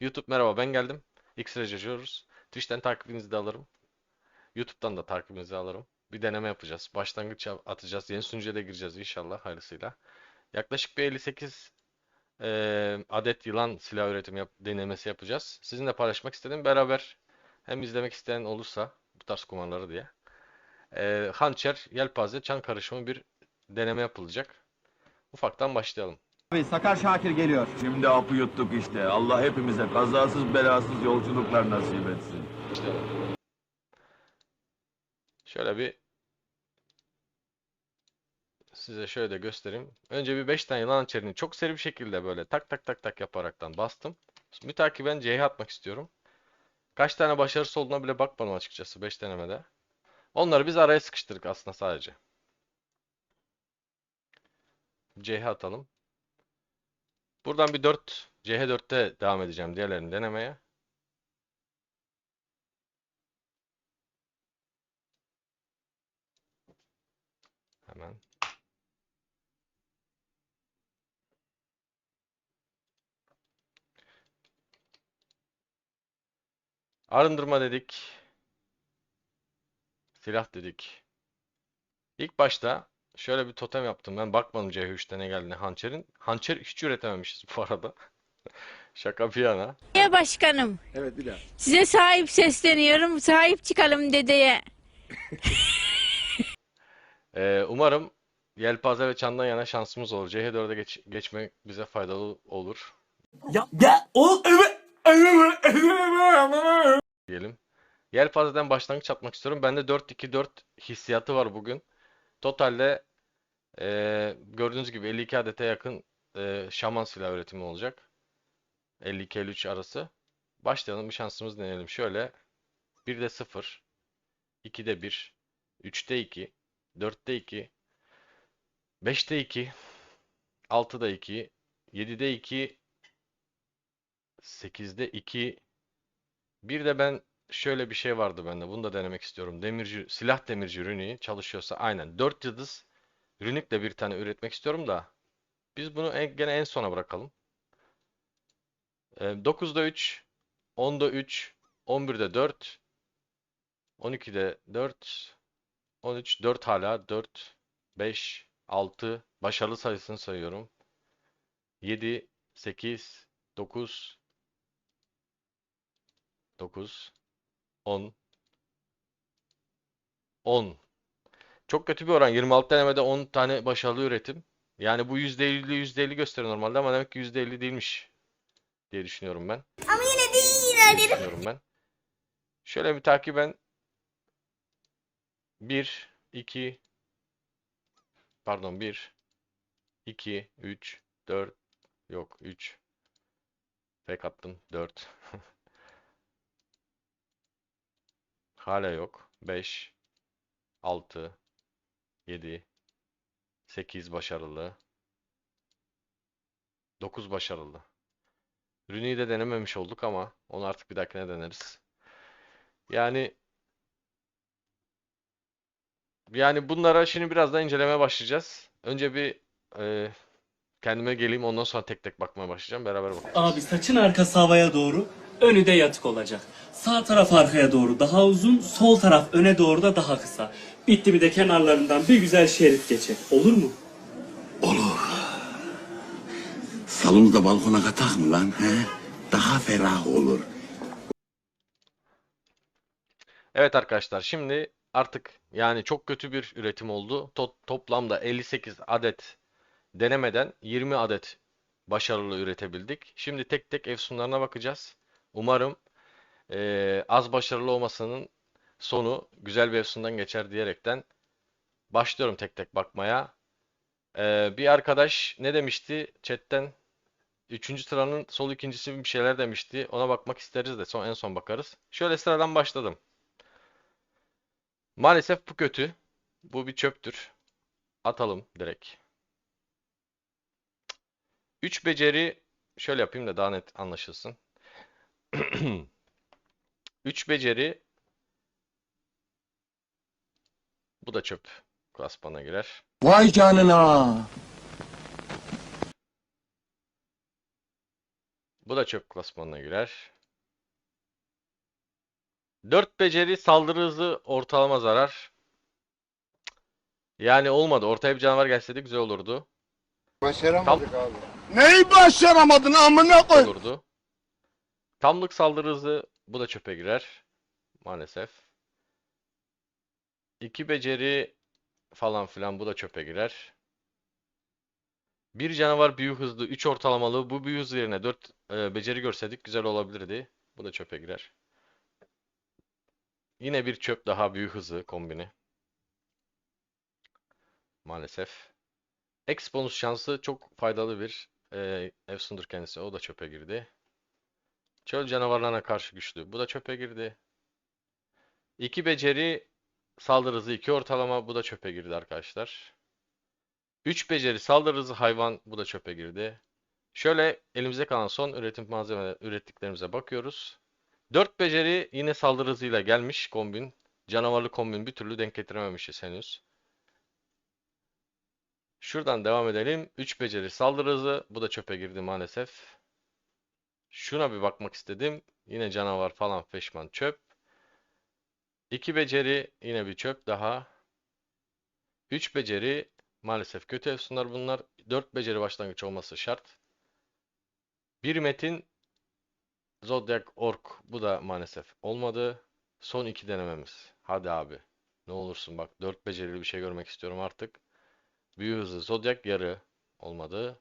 YouTube merhaba ben geldim. X yaşıyoruz. Twitch'ten takibinizi de alırım. YouTube'dan da takibinizi alırım. Bir deneme yapacağız. Başlangıç atacağız. Yeni sunucuya da gireceğiz inşallah hayırlısıyla. Yaklaşık bir 58 eee, adet yılan silah üretimi yap- denemesi yapacağız. Sizinle paylaşmak istedim. Beraber hem izlemek isteyen olursa bu tarz kumarları diye. Eee hançer, yelpaze, çan karışımı bir deneme yapılacak. Ufaktan başlayalım. Abi Sakar Şakir geliyor. Şimdi apı yuttuk işte. Allah hepimize kazasız belasız yolculuklar nasip etsin. Şöyle bir size şöyle de göstereyim. Önce bir 5 tane yılan hançerini çok seri bir şekilde böyle tak tak tak tak yaparaktan bastım. Mütakiben C'ye atmak istiyorum. Kaç tane başarısı olduğuna bile bakmadım açıkçası 5 denemede. Onları biz araya sıkıştırdık aslında sadece. C'ye atalım. Buradan bir 4 CH4'te devam edeceğim diğerlerini denemeye. Hemen. Arındırma dedik. Silah dedik. İlk başta şöyle bir totem yaptım. Ben bakmadım CH3'te ne geldiğine hançerin. Hançer hiç üretememişiz bu arada. Şaka bir yana. Belediye başkanım. Evet daha. Size sahip sesleniyorum. Sahip çıkalım dedeye. Ee, umarım Yelpaze ve Çan'dan yana şansımız olur. CH4'e geç, geçmek bize faydalı olur Ya ya o evet. diyelim. Yelpaze'den başlangıç atmak istiyorum. Bende 4-2-4 hissiyatı var bugün. Totalde eee, gördüğünüz gibi 52 adete yakın eee, şaman silah üretimi olacak. 52-53 arası. Başlayalım bir şansımız deneyelim. Şöyle 1'de 0, 2'de 1, 3'te 2, 4'te 2, 5'te 2, 6'da 2, 7'de 2, 8'de 2, bir ben şöyle bir şey vardı bende. Bunu da denemek istiyorum. Demirci, silah demirci runiği çalışıyorsa aynen 4 yıldız runikle bir tane üretmek istiyorum da biz bunu en, gene en sona bırakalım. Ee, 9'da 3, 10'da 3, 11'de 4, 12'de 4, 13, 4 hala 4, 5, 6 başarılı sayısını sayıyorum. 7, 8, 9, 9 10 10 Çok kötü bir oran. 26 denemede 10 tane başarılı üretim. Yani bu %50 %50 gösteriyor normalde ama demek ki %50 değilmiş diye düşünüyorum ben. Ama yine de iyi. Düşünüyorum ben. Şöyle bir takiben 1 2 pardon 1 2 3 4 yok 3 Fake attım 4 Hala yok. 5, 6, 7, 8 başarılı. 9 başarılı. Runi'yi de denememiş olduk ama onu artık bir dahakine deneriz. Yani yani bunlara şimdi biraz daha incelemeye başlayacağız. Önce bir e, kendime geleyim ondan sonra tek tek bakmaya başlayacağım. Beraber bakacağız. Abi saçın arkası havaya doğru, önü de yatık olacak. Sağ taraf arkaya doğru daha uzun, sol taraf öne doğru da daha kısa. Bitti bir de kenarlarından bir güzel şerit geçer. Olur mu? Salonu da balkona katak mı lan he? Daha ferah olur. Evet arkadaşlar şimdi artık yani çok kötü bir üretim oldu. To- toplamda 58 adet denemeden 20 adet başarılı üretebildik. Şimdi tek tek efsunlarına bakacağız. Umarım eee, az başarılı olmasının sonu güzel bir efsundan geçer diyerekten başlıyorum tek tek bakmaya. Eee, bir arkadaş ne demişti chatten? Üçüncü sıranın sol ikincisi bir şeyler demişti. Ona bakmak isteriz de son en son bakarız. Şöyle sıradan başladım. Maalesef bu kötü. Bu bir çöptür. Atalım direkt. 3 beceri şöyle yapayım da daha net anlaşılsın. 3 beceri bu da çöp. Klasmana girer. Vay canına. Bu da çöp klasmanına girer. 4 beceri saldırı hızı ortalama zarar. Yani olmadı. Ortaya bir canavar gelseydi güzel olurdu. Başaramadık abi. Neyi başaramadın amına koy? Olurdu. Tamlık saldırı bu da çöpe girer. Maalesef. 2 beceri falan filan bu da çöpe girer. Bir canavar büyü hızlı 3 ortalamalı. Bu büyü hızı yerine 4 beceri görseydik güzel olabilirdi. Bu da çöpe girer. Yine bir çöp daha büyü hızı kombini. Maalesef. X bonus şansı çok faydalı bir e, efsundur kendisi. O da çöpe girdi. Çöl canavarlarına karşı güçlü. Bu da çöpe girdi. 2 beceri saldırı hızı 2 ortalama. Bu da çöpe girdi arkadaşlar. 3 beceri saldırı hızı hayvan. Bu da çöpe girdi. Şöyle elimize kalan son üretim malzeme ürettiklerimize bakıyoruz. 4 beceri yine saldırı hızıyla gelmiş kombin. Canavarlı kombin bir türlü denk getirememişiz henüz. Şuradan devam edelim. 3 beceri saldırı hızı. Bu da çöpe girdi maalesef. Şuna bir bakmak istedim. Yine canavar falan feşman çöp. 2 beceri yine bir çöp daha. 3 beceri maalesef kötü efsunlar bunlar. 4 beceri başlangıç olması şart. 1 metin Zodiac Ork bu da maalesef olmadı. Son iki denememiz. Hadi abi. Ne olursun bak 4 becerili bir şey görmek istiyorum artık. Büyü hızı Zodiac yarı olmadı.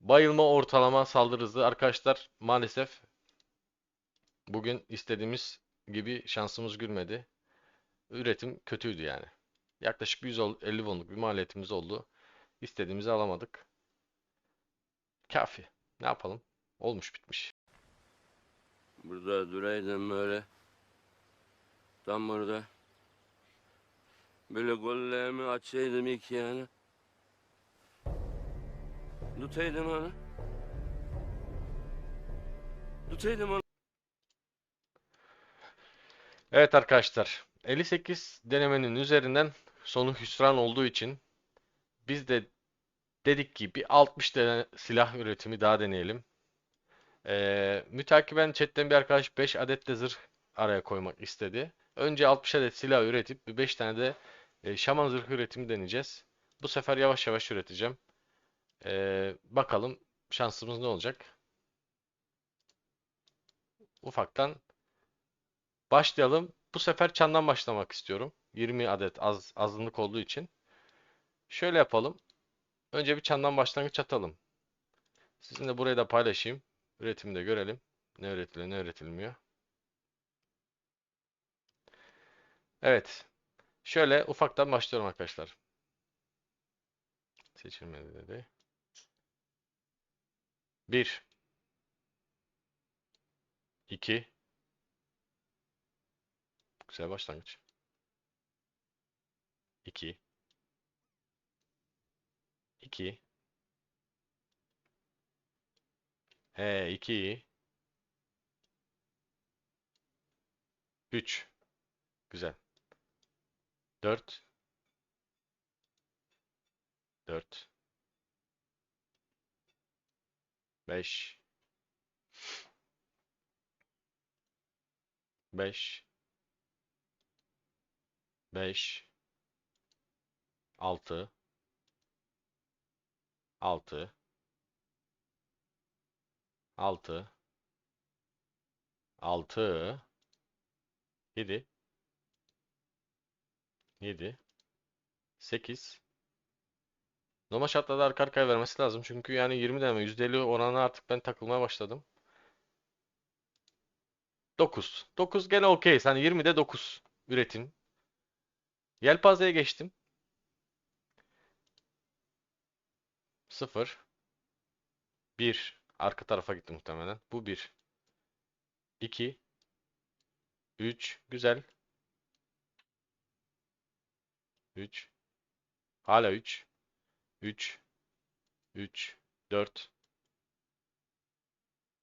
Bayılma ortalama saldırı hızı. Arkadaşlar maalesef bugün istediğimiz gibi şansımız gülmedi. Üretim kötüydü yani. Yaklaşık 150 wonluk bir maliyetimiz oldu. İstediğimizi alamadık. Kafi. Ne yapalım? Olmuş bitmiş. Burada duraydım böyle. Tam burada. Böyle gollerimi açaydım ilk yani. Tutaydım onu. Tutaydım onu. Evet arkadaşlar. 58 denemenin üzerinden sonu hüsran olduğu için biz de dedik ki bir 60 tane silah üretimi daha deneyelim. Ee, mütakiben chatten bir arkadaş 5 adet de zırh araya koymak istedi. Önce 60 adet silah üretip bir 5 tane de e, şaman zırhı üretimi deneyeceğiz. Bu sefer yavaş yavaş üreteceğim. Ee, bakalım şansımız ne olacak. Ufaktan başlayalım. Bu sefer çandan başlamak istiyorum. 20 adet az azınlık olduğu için. Şöyle yapalım. Önce bir çandan başlangıç atalım. Sizinle burayı da paylaşayım. Üretimi de görelim. Ne üretiliyor, ne üretilmiyor. Evet. Şöyle ufaktan başlıyorum arkadaşlar. Seçilmedi dedi. 1 2 Güzel başlangıç. 2 2 He 2 iyi. 3 Güzel. 4 4 5 5 5 6 6 6 6 7 7 8 Normal şartlarda arka arkaya vermesi lazım. Çünkü yani 20 deneme %50 oranına artık ben takılmaya başladım. 9. 9 gene okey. Hani 20'de 9 üretim. Yelpazeye geçtim. 0 1 Arka tarafa gitti muhtemelen. Bu 1 2 3 Güzel. 3 Hala 3 3 3 4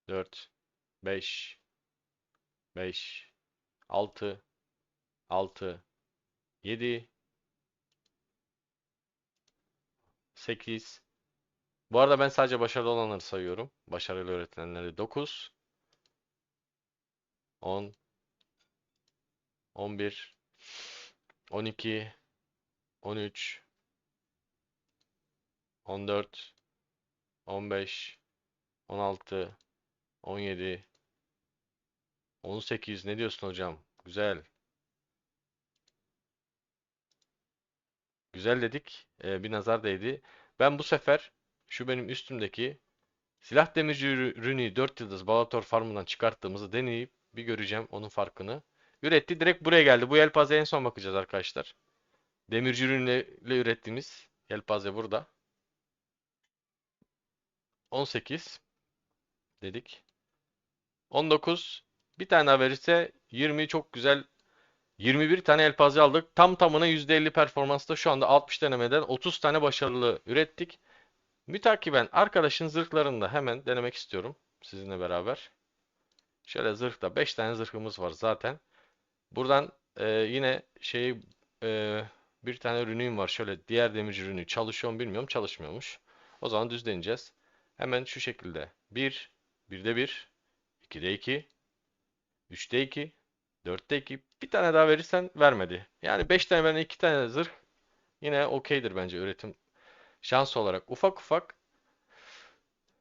4 5 5 6 6 7 8 Bu arada ben sadece başarılı olanları sayıyorum. Başarılı öğretilenleri 9 10 11 12 13 14 15 16 17 18 ne diyorsun hocam? Güzel. Güzel dedik. Ee, bir nazar değdi. Ben bu sefer şu benim üstümdeki silah demirci ürü- ürünü 4 yıldız Balator farmından çıkarttığımızı deneyip bir göreceğim onun farkını. Üretti. Direkt buraya geldi. Bu yelpazeye en son bakacağız arkadaşlar. Demirci ürünle ürettiğimiz yelpaze burada. 18 dedik. 19 bir tane daha verirse 20 çok güzel 21 tane elpaze aldık. Tam tamına %50 performansta şu anda 60 denemeden 30 tane başarılı ürettik. Mütakiben arkadaşın zırhlarını da hemen denemek istiyorum sizinle beraber. Şöyle zırhta 5 tane zırhımız var zaten. Buradan e, yine şeyi e, bir tane ürünüm var. Şöyle diğer demirci ürünü çalışıyor mu bilmiyorum. Çalışmıyormuş. O zaman düz deneyeceğiz. Hemen şu şekilde. 1, 1'de 1, 2'de 2, 3'te 2, 4'te 2. Bir tane daha verirsen vermedi. Yani 5 tane veren 2 tane zırh yine okeydir bence üretim şansı olarak. Ufak ufak.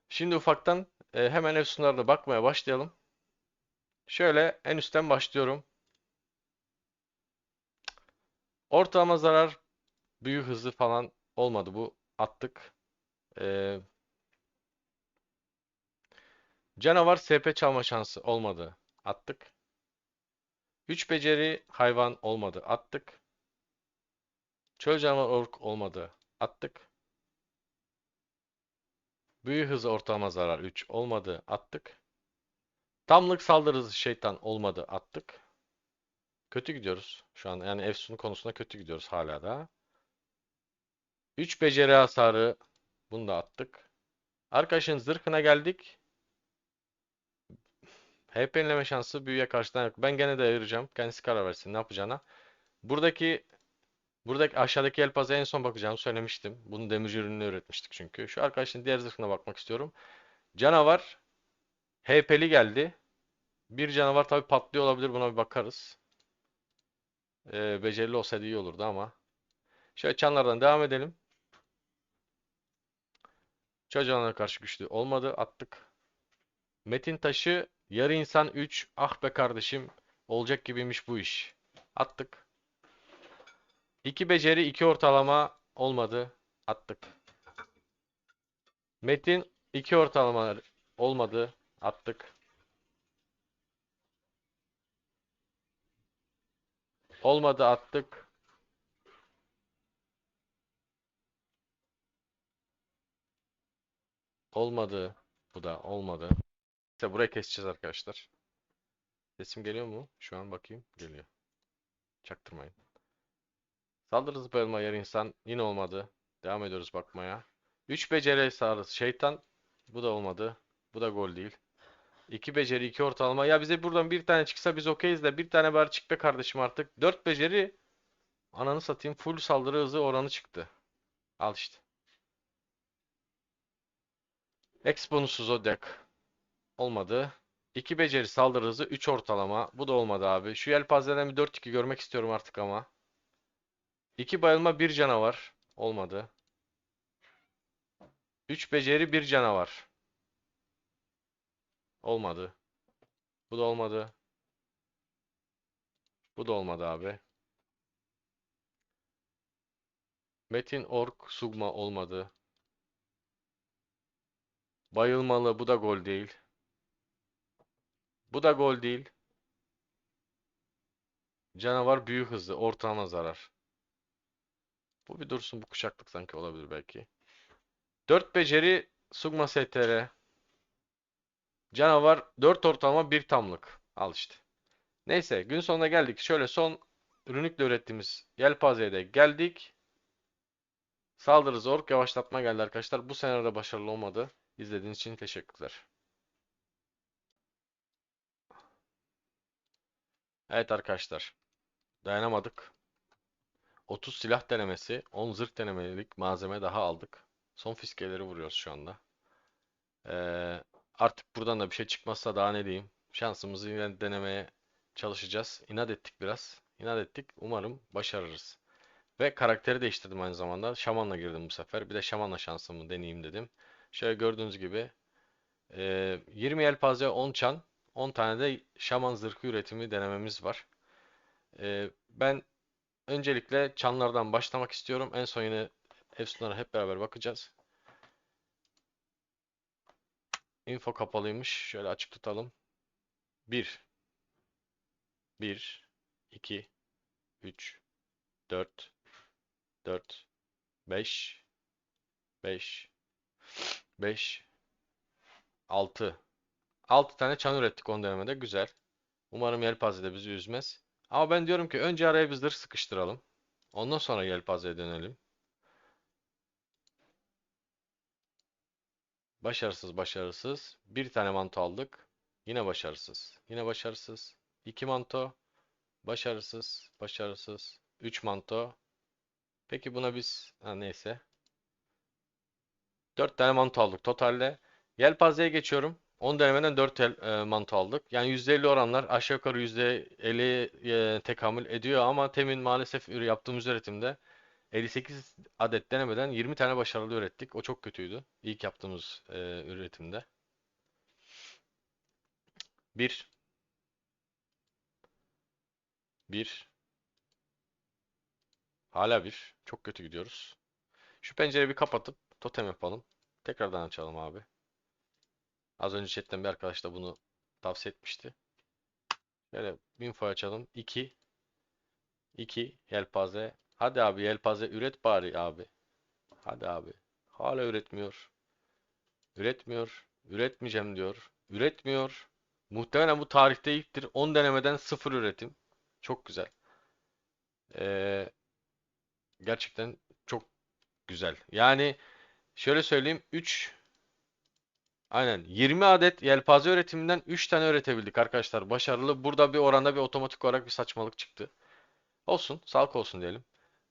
Şimdi ufaktan e, hemen efsunlarda bakmaya başlayalım. Şöyle en üstten başlıyorum. Ortalama zarar, büyü hızı falan olmadı bu. Attık. Ee, canavar SP çalma şansı olmadı. Attık. 3 beceri hayvan olmadı. Attık. Çöl canavar ork olmadı. Attık. Büyü hızı ortalama zarar 3 olmadı. Attık. Tamlık saldırı hızı şeytan olmadı. Attık. Kötü gidiyoruz şu an. Yani Efsun konusunda kötü gidiyoruz hala da. 3 beceri hasarı bunu da attık. Arkadaşın zırhına geldik. HP yenileme şansı büyüye karşıdan yok. Ben gene de ayıracağım. Kendisi karar versin ne yapacağına. Buradaki buradaki aşağıdaki elpaza en son bakacağımı söylemiştim. Bunu demirci ürününe üretmiştik çünkü. Şu arkadaşın diğer zırhına bakmak istiyorum. Canavar HP'li geldi. Bir canavar tabii patlıyor olabilir. Buna bir bakarız. Ee, becerili olsaydı iyi olurdu ama. Şöyle çanlardan devam edelim. Çocuğuna karşı güçlü olmadı. Attık. Metin taşı yarı insan 3. Ah be kardeşim. Olacak gibiymiş bu iş. Attık. 2 beceri 2 ortalama olmadı. Attık. Metin 2 ortalama olmadı. Attık. Olmadı attık. Olmadı. Bu da olmadı. İşte burayı keseceğiz arkadaşlar. Sesim geliyor mu? Şu an bakayım. Geliyor. Çaktırmayın. Saldırı bayılma yer insan. Yine olmadı. Devam ediyoruz bakmaya. 3 beceri sağrısı şeytan. Bu da olmadı. Bu da gol değil. 2 beceri 2 ortalama. Ya bize buradan bir tane çıksa biz okeyiz de bir tane bari çık be kardeşim artık. 4 beceri ananı satayım full saldırı hızı oranı çıktı. Al işte. X bonusu Zodiac. Olmadı. 2 beceri saldırı hızı 3 ortalama. Bu da olmadı abi. Şu yelpazeden bir 4-2 görmek istiyorum artık ama. 2 bayılma 1 canavar. Olmadı. 3 beceri 1 canavar. Olmadı. Bu da olmadı. Bu da olmadı abi. Metin Ork Sugma olmadı. Bayılmalı bu da gol değil. Bu da gol değil. Canavar büyük hızlı ortalama zarar. Bu bir dursun bu kuşaklık sanki olabilir belki. 4 beceri Sugma STR. Canavar 4 ortalama 1 tamlık. Al işte. Neyse gün sonuna geldik. Şöyle son ürünlükle ürettiğimiz yelpazeye de geldik. Saldırı zor. Yavaşlatma geldi arkadaşlar. Bu senaryoda başarılı olmadı. İzlediğiniz için teşekkürler. Evet arkadaşlar. Dayanamadık. 30 silah denemesi, 10 zırh denemelik malzeme daha aldık. Son fiskeleri vuruyoruz şu anda. Ee, artık buradan da bir şey çıkmazsa daha ne diyeyim. Şansımızı yine denemeye çalışacağız. İnat ettik biraz. İnat ettik. Umarım başarırız. Ve karakteri değiştirdim aynı zamanda. Şamanla girdim bu sefer. Bir de şamanla şansımı deneyeyim dedim. Şöyle gördüğünüz gibi e, 20 yelpaze 10 çan 10 tane de şaman zırhı üretimi denememiz var. E, ben öncelikle çanlardan başlamak istiyorum. En son yine efsunlara hep beraber bakacağız. Info kapalıymış. Şöyle açık tutalım. 1 1 2 3 4 4 5 5 5 6 6 tane çan ürettik 10 denemede. Güzel. Umarım yelpaze de bizi üzmez. Ama ben diyorum ki önce araya bir zırh sıkıştıralım. Ondan sonra yelpazeye dönelim. Başarısız, başarısız. Bir tane manto aldık. Yine başarısız. Yine başarısız. İki manto. Başarısız, başarısız. Üç manto. Peki buna biz ha, neyse. 4 tane manto aldık totalde. Yelpazeye geçiyorum. 10 denemeden 4 el, e, manto aldık. Yani %50 oranlar aşağı yukarı %50 e, tekamül ediyor ama temin maalesef yaptığımız üretimde 58 adet denemeden 20 tane başarılı ürettik. O çok kötüydü. İlk yaptığımız e, üretimde. 1 1 Hala bir. Çok kötü gidiyoruz. Şu pencereyi bir kapatıp totem yapalım. Tekrardan açalım abi. Az önce chatten bir arkadaş da bunu tavsiye etmişti. Şöyle info açalım. 2 2 yelpaze. Hadi abi yelpaze üret bari abi. Hadi abi. Hala üretmiyor. Üretmiyor. Üretmeyeceğim diyor. Üretmiyor. Muhtemelen bu tarihte ilktir. 10 denemeden 0 üretim. Çok güzel. Ee, gerçekten çok güzel. Yani şöyle söyleyeyim 3 Aynen 20 adet yelpaze üretiminden 3 tane üretebildik arkadaşlar. Başarılı. Burada bir oranda bir otomatik olarak bir saçmalık çıktı. Olsun. Sağlık olsun diyelim.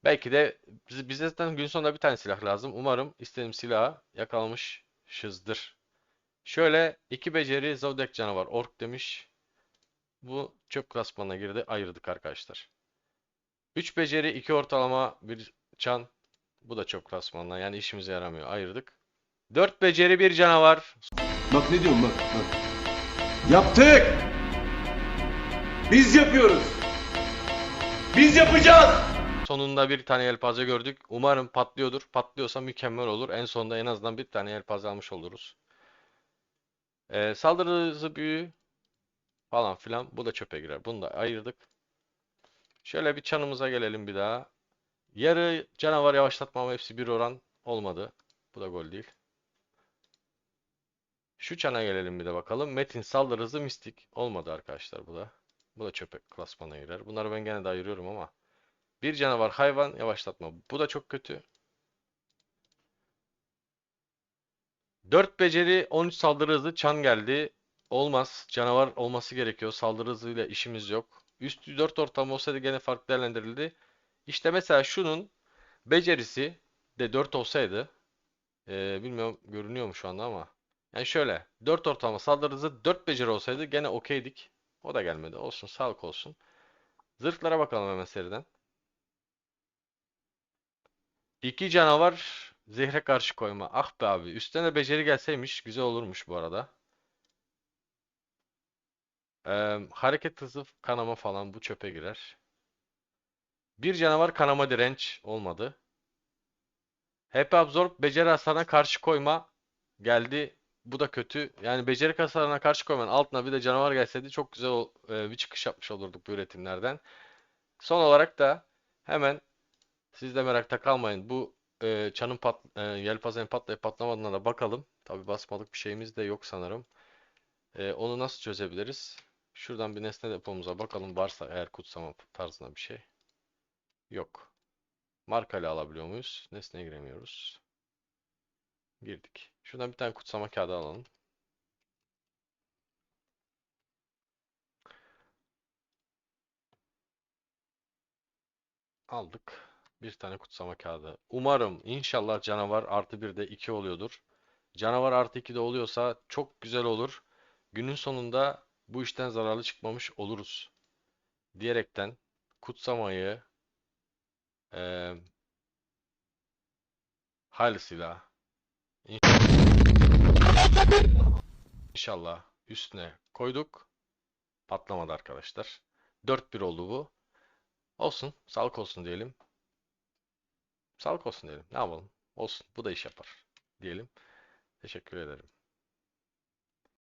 Belki de biz- bize zaten gün sonunda bir tane silah lazım. Umarım istediğim silahı yakalamışızdır. Şöyle iki beceri Zodiac canavar. Ork demiş. Bu çöp klasmanına girdi. Ayırdık arkadaşlar. 3 beceri, 2 ortalama, bir çan. Bu da çöp klasmanına. Yani işimize yaramıyor. Ayırdık. 4 beceri, bir canavar. Bak ne diyorum bak bak. Yaptık. Biz yapıyoruz. Biz yapacağız. Sonunda bir tane yelpaze gördük. Umarım patlıyordur. Patlıyorsa mükemmel olur. En sonunda en azından bir tane yelpaze almış oluruz. Ee, saldırı hızı büyü falan filan. Bu da çöpe girer. Bunu da ayırdık. Şöyle bir çanımıza gelelim bir daha. Yarı canavar yavaşlatma ama hepsi bir oran olmadı. Bu da gol değil. Şu çana gelelim bir de bakalım. Metin saldırı hızı mistik. Olmadı arkadaşlar bu da. Bu da çöpe klasmana girer. Bunları ben gene de ayırıyorum ama. Bir canavar hayvan yavaşlatma. Bu da çok kötü. 4 beceri 13 saldırı hızı çan geldi. Olmaz. Canavar olması gerekiyor. Saldırı hızıyla işimiz yok. Üstü 4 ortalama olsaydı gene farklı değerlendirildi. İşte mesela şunun becerisi de 4 olsaydı eee, bilmiyorum görünüyor mu şu anda ama yani şöyle 4 ortalama saldırı hızı 4 beceri olsaydı gene okeydik. O da gelmedi. Olsun sağlık olsun. Zırhlara bakalım hemen seriden. İki canavar zehre karşı koyma. Ah be abi. Üstüne beceri gelseymiş güzel olurmuş bu arada. Ee, hareket hızı kanama falan bu çöpe girer. Bir canavar kanama direnç olmadı. HP absorb beceri hasarına karşı koyma geldi. Bu da kötü. Yani beceri hasarına karşı koymanın altına bir de canavar gelseydi çok güzel e, bir çıkış yapmış olurduk bu üretimlerden. Son olarak da hemen siz de merakta kalmayın. Bu e, çanın pat, e, yelpazenin patlayıp patlamadığına da bakalım. Tabi basmalık bir şeyimiz de yok sanırım. E, onu nasıl çözebiliriz? Şuradan bir nesne depomuza bakalım. Varsa eğer kutsama tarzında bir şey. Yok. Markayla alabiliyor muyuz? Nesneye giremiyoruz. Girdik. Şuradan bir tane kutsama kağıdı alalım. Aldık. Bir tane kutsama kağıdı. Umarım inşallah canavar artı bir de 2 oluyordur. Canavar artı 2 de oluyorsa çok güzel olur. Günün sonunda bu işten zararlı çıkmamış oluruz. Diyerekten kutsamayı eee hayırlısıyla İnşallah üstüne koyduk. Patlamadı arkadaşlar. 4-1 oldu bu. Olsun. Sağlık olsun diyelim. Sağlık olsun diyelim. Ne yapalım? Olsun. Bu da iş yapar. Diyelim. Teşekkür ederim.